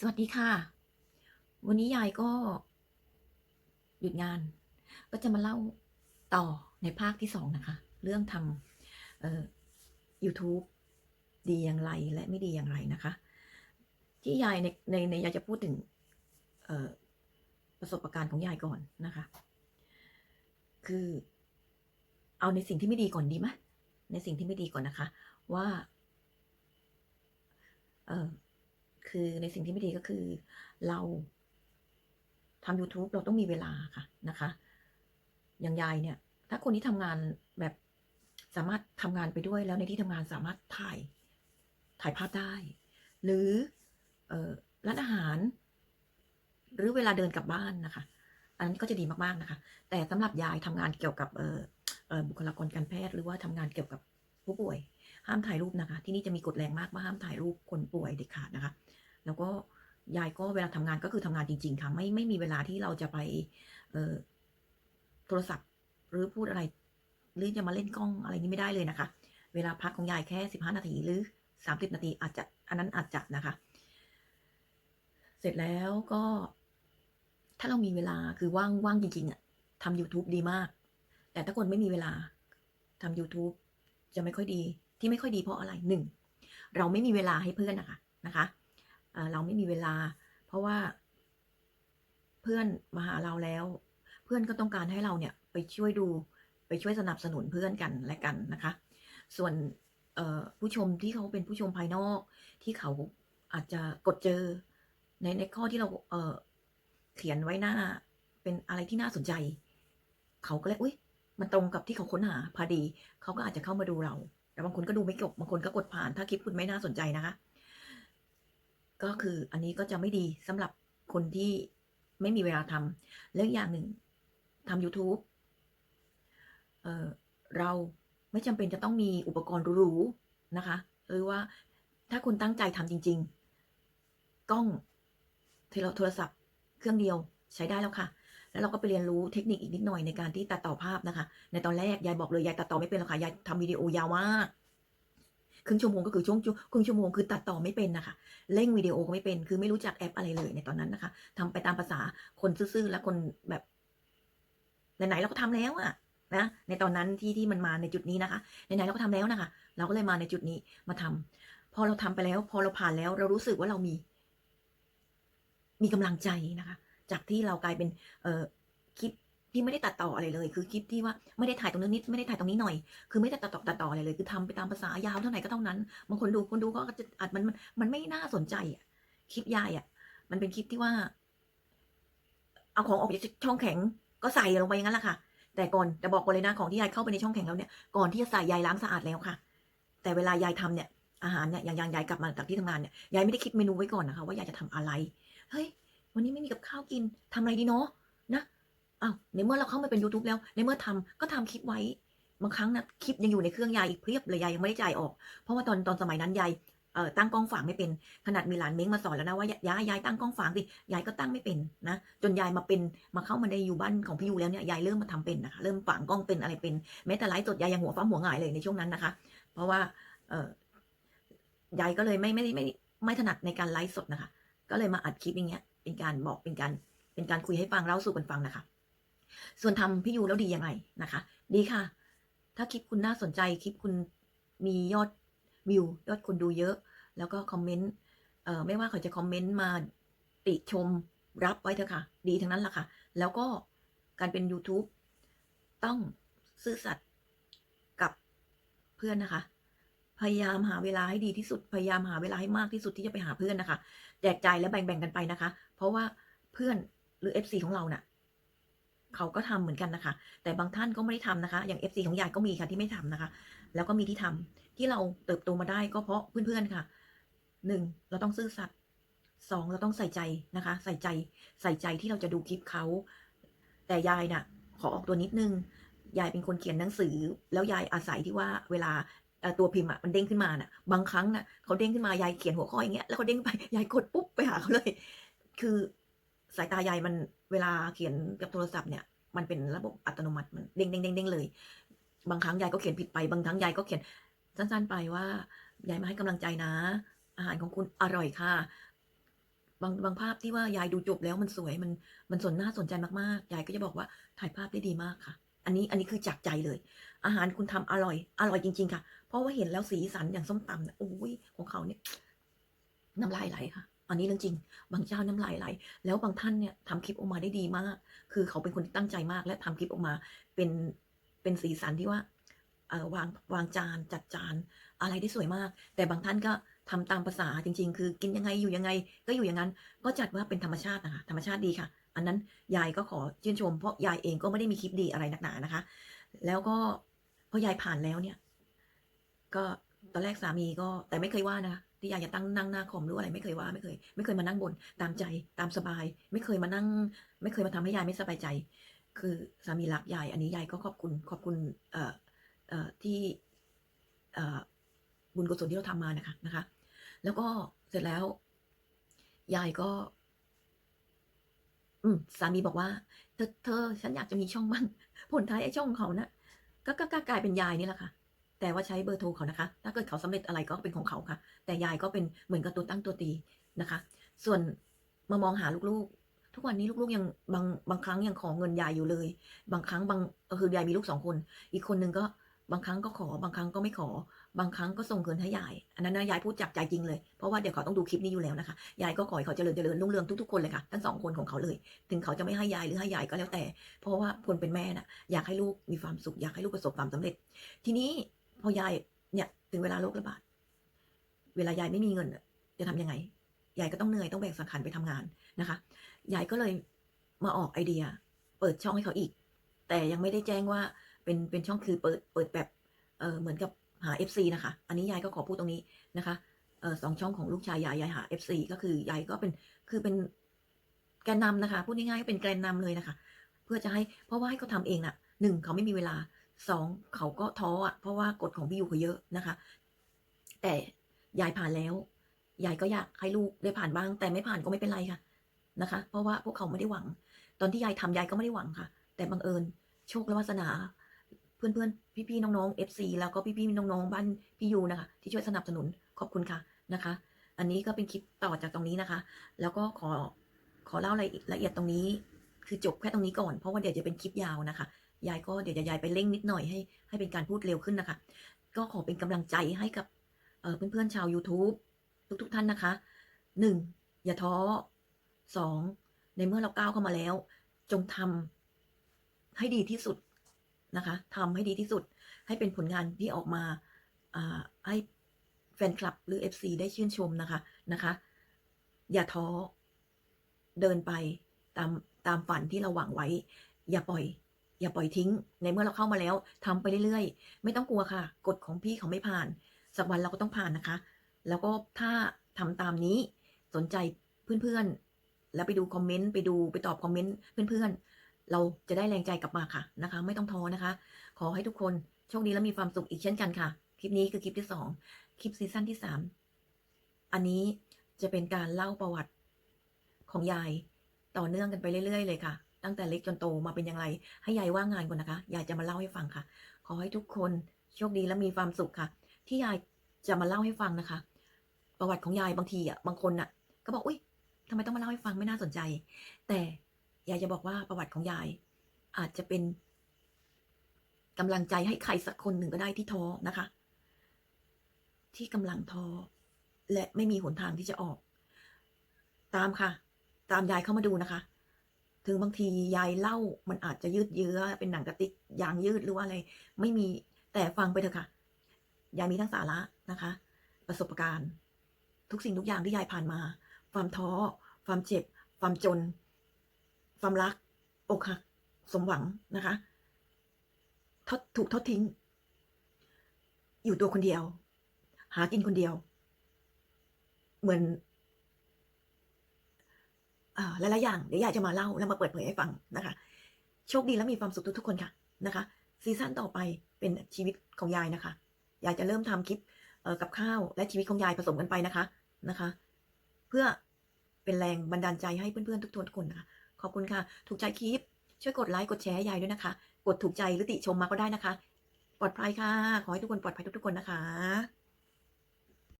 สวัสดีค่ะ วันนี้ยายก็ หยุดงาน ก็จะมาเล่าต่อในภาคที่สองนะคะ เรื่องทำเอ่อ YouTube ดีอย่างไรและไม่ดีอย่างไรนะคะ ที่ยายในในในยายจะพูดถึง เอ่อ ประสบการณ์ของยายก่อนนะคะ คือ เอาในสิ่งที่ไม่ดีก่อนดีไหมในสิ่งที่ไม่ดีก่อนนะคะ ว่า เออ คือในสิ่งที่ไม่ดีก็คือเราทำ YouTube เราต้องมีเวลาค่ะนะคะ อย่างยายเนี่ย ถ้าคนที่ทำงานแบบสามารถทำงานไปด้วยแล้วในที่ทำงานสามารถถ่ายถ่ายภาพได้ หรืออร้านอาหาร หรือเวลาเดินกลับบ้านนะคะ อันนั้นก็จะดีมากๆนะคะ แต่สำหรับยายทำงานเกี่ยวกับบุคลากรการแพทย์ หรือว่าทำงานเกี่ยวกับผู้ป่วย ห้ามถ่ายรูปนะคะ ที่นี่จะมีกฎแรงมากว่าห้ามถ่ายรูปคนป่วยเด็ดขาดนะคะ แล้วก็ยายก็เวลาทำงานก็คือทำงานจริง ๆ ค่ะไม่ไม่มีเวลาที่เราจะไปเออโทรศัพท์หรือพูดอะไร หรือจะมาเล่นกล้องอะไรนี้ไม่ได้เลยนะคะ เวลาพักของยายแค่สิบห้านาทีหรือสามสิบนาทีอาจจะอันนั้นอาจจะนะคะ เสร็จแล้วก็ ถ้าเรามีเวลาคือว่างว่างจริงๆอะทำ YouTube ดีมาก แต่ถ้าคนไม่มีเวลาทำ YouTube จะไม่ค่อยดี ที่ไม่ค่อยดีเพราะอะไรหนึ่งเราไม่มีเวลาให้เพื่อนนะคะนะคะเเราไม่มีเวลา เพราะว่า เพื่อนมาหาเราแล้ว เพื่อนก็ต้องการให้เราเนี่ยไปช่วยดูไปช่วยสนับสนุนเพื่อนกันและกันนะคะ ส่วนผู้ชมที่เขาเป็นผู้ชมภายนอก ที่เขาอาจจะกดเจอในในข้อที่เราเเขียนไว้หน้าเป็นอะไรที่น่าสนใจ เขาก็เลยอุ๊ยมันตรงกับที่เขาค้นหาพอดี เขาก็อาจจะเข้ามาดูเรา แต่บางคนก็ดูไม่จบบางคนก็กดผ่าน ถ้าคลิปคุณไม่น่าสนใจนะคะ ก็คืออันนี้ก็จะไม่ดีสำหรับคนที่ไม่มีเวลาทำแล้วอีกอย่างหนึ่งทำ YouTube เอ่อเราไม่จำเป็นจะต้องมีอุปกรณ์หรูๆนะคะ หรือว่าถ้าคุณตั้งใจทำจริง ๆ กล้องโทรศัพท์ เครื่องเดียวใช้ได้แล้วค่ะ แล้วเราก็ไปเรียนรู้เทคนิคอีกนิดหน่อยในการที่ตัดต่อภาพนะคะ ในตอนแรกยายบอกเลยยายตัดต่อไม่เป็นหรอกค่ะยายทำวิดีโอยาวมากครึ่งชั่วโมงก็คือช่วงครึ่งชั่วโมงคือตัดต่อไม่เป็นนะคะเร่งวิดีโอก็ไม่เป็น คือไม่รู้จักแอปอะไรเลยในตอนนั้นนะคะทำไปตามภาษาคนซื่อๆและคนแบบไหนๆเราก็ทำแล้วอะนะในตอนนั้นที่ที่มันมาในจุดนี้นะคะไหนๆเราก็ทำแล้วนะคะ เราก็เลยมาในจุดนี้มาทำพอเราทำไปแล้ว พอเราผ่านแล้ว เรารู้สึกว่าเรามี มีกำลังใจนะคะ จากที่เรากลายเป็นเอ่อคลิปที่ไม่ได้ตัดต่ออะไรเลย คือคลิปที่ว่าไม่ได้ถ่ายตรงนี้นิดไม่ได้ถ่ายตรงนี้หน่อย คือไม่ได้ตัดต่อตัดต่ออะไรเลย คือทำไปตามภาษายาวเท่าไหร่ก็เท่านั้นบางคนดูคนดูก็จะอัดมันมันมันไม่น่าสนใจอะคลิปยายอะ มันเป็นคลิปที่ว่า เอาของออกจากช่องแข็งก็ใส่ลงไปอย่างนั้นแหละค่ะ แต่ก่อนจะบอกก่อนเลยนะของที่ยายเข้าไปในช่องแข็งแล้วเนี่ยก่อนที่จะใส่ยายล้างสะอาดแล้วค่ะ แต่เวลายายทำเนี่ยอาหารเนี่ยอย่างยายกลับมาจากที่ทำงานเนี่ยยายไม่ได้คิดเมนูไว้ก่อนนะคะ ว่ายายจะทำอะไรเฮ้ย วันนี้ไม่มีกับข้าวกินทำอะไรดีเนาะนะอ้าวในเมื่อเราเข้ามาเป็น YouTube แล้ว ในเมื่อทำก็ทำคลิปไว้ บางครั้งนะคลิปยังอยู่ในเครื่องยายอีกเพียบเลยยายยังไม่ได้จ่ายออก เพราะว่าตอนตอนสมัยนั้นยายเอ่อตั้งกล้องฝางไม่เป็นขนาดมีหลานเม้งมาสอนแล้วนะว่ายายยายตั้งกล้องฝางสิยายก็ตั้งไม่เป็นนะ จนยายมาเป็นมาเข้ามาในอยู่บ้านของพี่ยูแล้วเนี่ยยายเริ่มมาทำเป็นนะคะเริ่มฝางกล้องเป็นอะไรเป็นแม้แต่ไลฟ์สดยายยังหัวฟ้าหัวหงายเลยในช่วงนั้นนะคะ เพราะว่าเอ่อยายก็เลยไม่ไม่ไม่ไม่ถนัดในการไลฟ์สดนะคะ ก็เลยมาอัดคลิปอย่างเงี้ย เป็นการบอกเป็นการเป็นการคุยให้ฟังเล่าสู่กันฟังนะคะ ส่วนทำพี่ยูแล้วดียังไงนะคะ ดีค่ะ ถ้าคลิปคุณน่าสนใจคลิปคุณมียอดวิวยอดคนดูเยอะ แล้วก็คอมเมนต์เอ่อไม่ว่าเขาจะคอมเมนต์มาติชมรับไว้เถอะค่ะ ดีทั้งนั้นแหละค่ะ แล้วก็การเป็น YouTube ต้องซื่อสัตย์กับเพื่อนนะคะ พยายามหาเวลาให้ดีที่สุด พยายามหาเวลาให้มากที่สุดที่จะไปหาเพื่อนนะคะ แจกจ่ายและแบ่งๆกันไปนะคะ เพราะว่าเพื่อนหรือ FC ของเราน่ะเขาก็ทำเหมือนกันนะคะ แต่บางท่านก็ไม่ได้ทำนะคะ อย่าง FC ของยายก็มีค่ะที่ไม่ทำนะคะ แล้วก็มีที่ทำที่เราเติบโตมาได้ก็เพราะเพื่อนๆค่ะหนึ่งเราต้องซื่อสัตย์สองเราต้องใส่ใจนะคะ ใส่ใจใส่ใจที่เราจะดูคลิปเขา แต่ยายน่ะ ขอออกตัวนิดนึงยายเป็นคนเขียนหนังสือ แล้วยายอาศัยที่ว่าเวลา ตัวพิมพ์อะมันเด้งขึ้นมาน่ะ บางครั้งน่ะเขาเด้งขึ้นมายายเขียนหัวข้ออย่างเงี้ยแล้วเขาเด้งไปยายกดปุ๊บไปหาเขาเลย คือสายตายายมันเวลาเขียนกับโทรศัพท์เนี่ย มันเป็นระบบอัตโนมัติมันเด้งเด้งเด้งเด้งเลย บางครั้งยายก็เขียนผิดไปบางครั้งยายก็เขียนสั้นๆไปว่ายายมาให้กำลังใจนะ อาหารของคุณอร่อยค่ะ บางบางภาพที่ว่ายายดูจบแล้วมันสวยมันมันสนหน้าสนใจมากๆยายก็จะบอกว่าถ่ายภาพได้ดีมากค่ะ อันนี้อันนี้คือจากใจเลย อาหารคุณทำอร่อย อร่อยจริง ๆ ค่ะ เพราะว่าเห็นแล้วสีสันอย่างส้มตำเนี่ยโอ้ยของเขาเนี่ยน้ำลายไหลค่ะ อันนี้เรื่องจริง บางเจ้าน้ำลายไหล แล้วบางท่านเนี่ยทำคลิปออกมาได้ดีมาก คือเขาเป็นคนที่ตั้งใจมาก และทำคลิปออกมาเป็นเป็นสีสันที่ว่าเออวางวางจานจัดจานอะไรได้สวยมาก แต่บางท่านก็ทำตามภาษาจริง ๆ คือกินยังไงอยู่ยังไง ก็อยู่อย่างนั้น ก็จัดว่าเป็นธรรมชาตินะคะธรรมชาติดีค่ะ อันนั้นยายก็ขอชื่นชม เพราะยายเองก็ไม่ได้มีคลิปดีอะไรหนักหนานะคะ แล้วก็พอยายผ่านแล้วเนี่ย ก็ตอนแรกสามีก็แต่ไม่เคยว่านะคะที่ยายจะตั้งนั่งหน้าคอมหรืออะไรไม่เคยว่าไม่เคย ไม่เคยมานั่งบนตามใจตามสบาย ไม่เคยมานั่ง ไม่เคยมาทำให้ยายไม่สบายใจ คือสามีรักยาย อันนี้ยายก็ขอบคุณขอบคุณ เอ่อเอ่อที่เอ่อบุญกุศลที่เราทำมานะคะนะคะ แล้วก็เสร็จแล้วยายก็ อืมสามีบอกว่า เธอเธอฉันอยากจะมีช่องบ้างผลท้ายไอ้ช่องเขานะก็ก็ก็กลายเป็นยายนี่แหละค่ะ แต่ว่าใช้เบอร์โทรเขานะคะ ถ้าเกิดเขาสำเร็จอะไรก็เป็นของเขาค่ะ แต่ยายก็เป็นเหมือนกับตัวตั้งตัวตีนะคะ ส่วนมามองหาลูกๆ ทุกวันนี้ลูกๆยังบางบางครั้งยังขอเงินยายอยู่เลย บางครั้งบางคือยายมีลูกสองคน อีกคนนึงก็บางครั้งก็ขอบางครั้งก็ไม่ขอ บางครั้งก็ส่งเงินให้ยาย อันนั้นนะยายพูดจากใจจริงเลย เพราะว่าเดี๋ยวเขาต้องดูคลิปนี้อยู่แล้วนะคะ ยายก็ขอให้เขาเจริญเจริญรุ่งเรืองทุกๆคนเลยค่ะ ทั้งสองคนของเขาเลย ถึงเขาจะไม่ให้ยายหรือให้ยายก็แล้วแต่ เพราะว่าคนเป็นแม่น่ะ อยากให้ลูกมีความสุข อยากให้ลูกประสบความสำเร็จ ทีนี้พอยายเนี่ยถึงเวลาโรคระบาด เวลายายไม่มีเงินจะทำยังไง ยายก็ต้องเหนื่อยต้องแบกสังขารไปทำงานนะคะ ยายก็เลยมาออกไอเดีย เปิดช่องให้เขาอีก แต่ยังไม่ได้แจ้งว่าเป็นเป็นช่องคือเปิดเปิดแบบเออเหมือนกับ หา FC นะคะ อันนี้ยายก็ขอพูดตรงนี้นะคะเออสองช่องของลูกชายยายยายหา FC ก็คือยายก็เป็นคือเป็นแกนนำนะคะพูดง่ายๆก็เป็นแกนนำเลยนะคะ เพื่อจะให้เพราะว่าให้เขาทำเองน่ะหนึ่งเขาไม่มีเวลาสองเขาก็ท้ออะเพราะว่ากฎของพี่ยูเขาเยอะนะคะ แต่ยายผ่านแล้วยายก็อยากให้ลูกได้ผ่านบ้าง แต่ไม่ผ่านก็ไม่เป็นไรค่ะนะคะ เพราะว่าพวกเขาไม่ได้หวัง ตอนที่ยายทำยายก็ไม่ได้หวังค่ะ แต่บังเอิญโชคและวาสนา เพื่อนๆ พี่ๆ น้องๆ FC แล้วก็พี่ๆ น้องๆ บ้านพี่ยูนะคะ ที่ช่วยสนับสนุนขอบคุณค่ะนะคะ อันนี้ก็เป็นคลิปต่อจากตรงนี้นะคะ แล้วก็ขอขอเล่ารายละเอียดตรงนี้ คือจบแค่ตรงนี้ก่อนเพราะว่าเดี๋ยวจะเป็นคลิปยาวนะคะ ยายก็เดี๋ยวจะยายไปเร่งนิดหน่อยให้ให้เป็นการพูดเร็วขึ้นนะคะ ก็ขอเป็นกำลังใจให้กับเอ่อเพื่อนๆ ชาว YouTube ทุกๆ ท่านนะคะหนึ่งอย่าท้อสองในเมื่อเราก้าวเข้ามาแล้ว จงทำให้ดีที่สุด นะคะทำให้ดีที่สุดให้เป็นผลงานที่ออกมาให้แฟนคลับหรือ FC ได้ชื่นชมนะคะนะคะ อย่าท้อเดินไปตามตามฝันที่เราหวังไว้ อย่าปล่อย อย่าปล่อยทิ้ง ในเมื่อเราเข้ามาแล้วทำไปเรื่อยๆ ไม่ต้องกลัวค่ะ กฎของพี่เขาไม่ผ่าน สักวันเราก็ต้องผ่านนะคะ แล้วก็ถ้าทำตามนี้สนใจเพื่อนๆ แล้วไปดูคอมเมนต์ไปดูไปตอบคอมเมนต์เพื่อนๆ เราจะได้แรงใจกลับมาค่ะนะคะ ไม่ต้องท้อนะคะ ขอให้ทุกคนโชคดีและมีความสุขอีกเช่นกันค่ะ คลิปนี้คือคลิปที่สองคลิปซีซั่นที่สามอันนี้จะเป็นการเล่าประวัติของยายต่อเนื่องกันไปเรื่อยๆ เลยค่ะ ตั้งแต่เล็กจนโตมาเป็นอย่างไร ให้ยายว่างงานก่อนนะคะยายจะมาเล่าให้ฟังค่ะ ขอให้ทุกคนโชคดีและมีความสุขค่ะ ที่ยายจะมาเล่าให้ฟังนะคะ ประวัติของยายบางทีอะบางคนอะ ก็บอกอุ้ยทำไมต้องมาเล่าให้ฟังไม่น่าสนใจ แต่ ยายจะบอกว่าประวัติของยาย อาจจะเป็นกำลังใจให้ใครสักคนหนึ่งก็ได้ที่ท้อนะคะ ที่กำลังท้อและไม่มีหนทางที่จะออก ตามค่ะ ตามยายเข้ามาดูนะคะ ถึงบางทียายเล่ามันอาจจะยืดเยื้อเป็นหนังกระติกยางยืดหรือว่าอะไร ไม่มีแต่ฟังไปเถอะค่ะ ยายมีทั้งสาระนะคะ ประสบการณ์ ทุกสิ่งทุกอย่างที่ยายผ่านมา ความท้อ ความเจ็บ ความจน ความรักอกหักสมหวังนะคะทอดถูกทอดทิ้ง อยู่ตัวคนเดียว หากินคนเดียว เหมือนอ่าหลายๆอย่างเดี๋ยวยายจะมาเล่าแล้วมาเปิดเผยให้ฟังนะคะ โชคดีและมีความสุขทุกๆคนค่ะนะคะซีซั่นต่อไปเป็นชีวิตของยายนะคะยายจะเริ่มทำคลิปกับข้าวและชีวิตของยายผสมกันไปนะคะนะคะ เพื่อเป็นแรงบันดาลใจให้เพื่อนๆทุกๆคนนะคะ ขอบคุณค่ะ ถูกใจคลิป ช่วยกดไลค์ กดแชร์ให้ยายด้วยนะคะ กดถูกใจหรือติชมมาก็ได้นะคะ ปลอดภัยค่ะ ขอให้ทุกคนปลอดภัยทุกๆคนนะคะ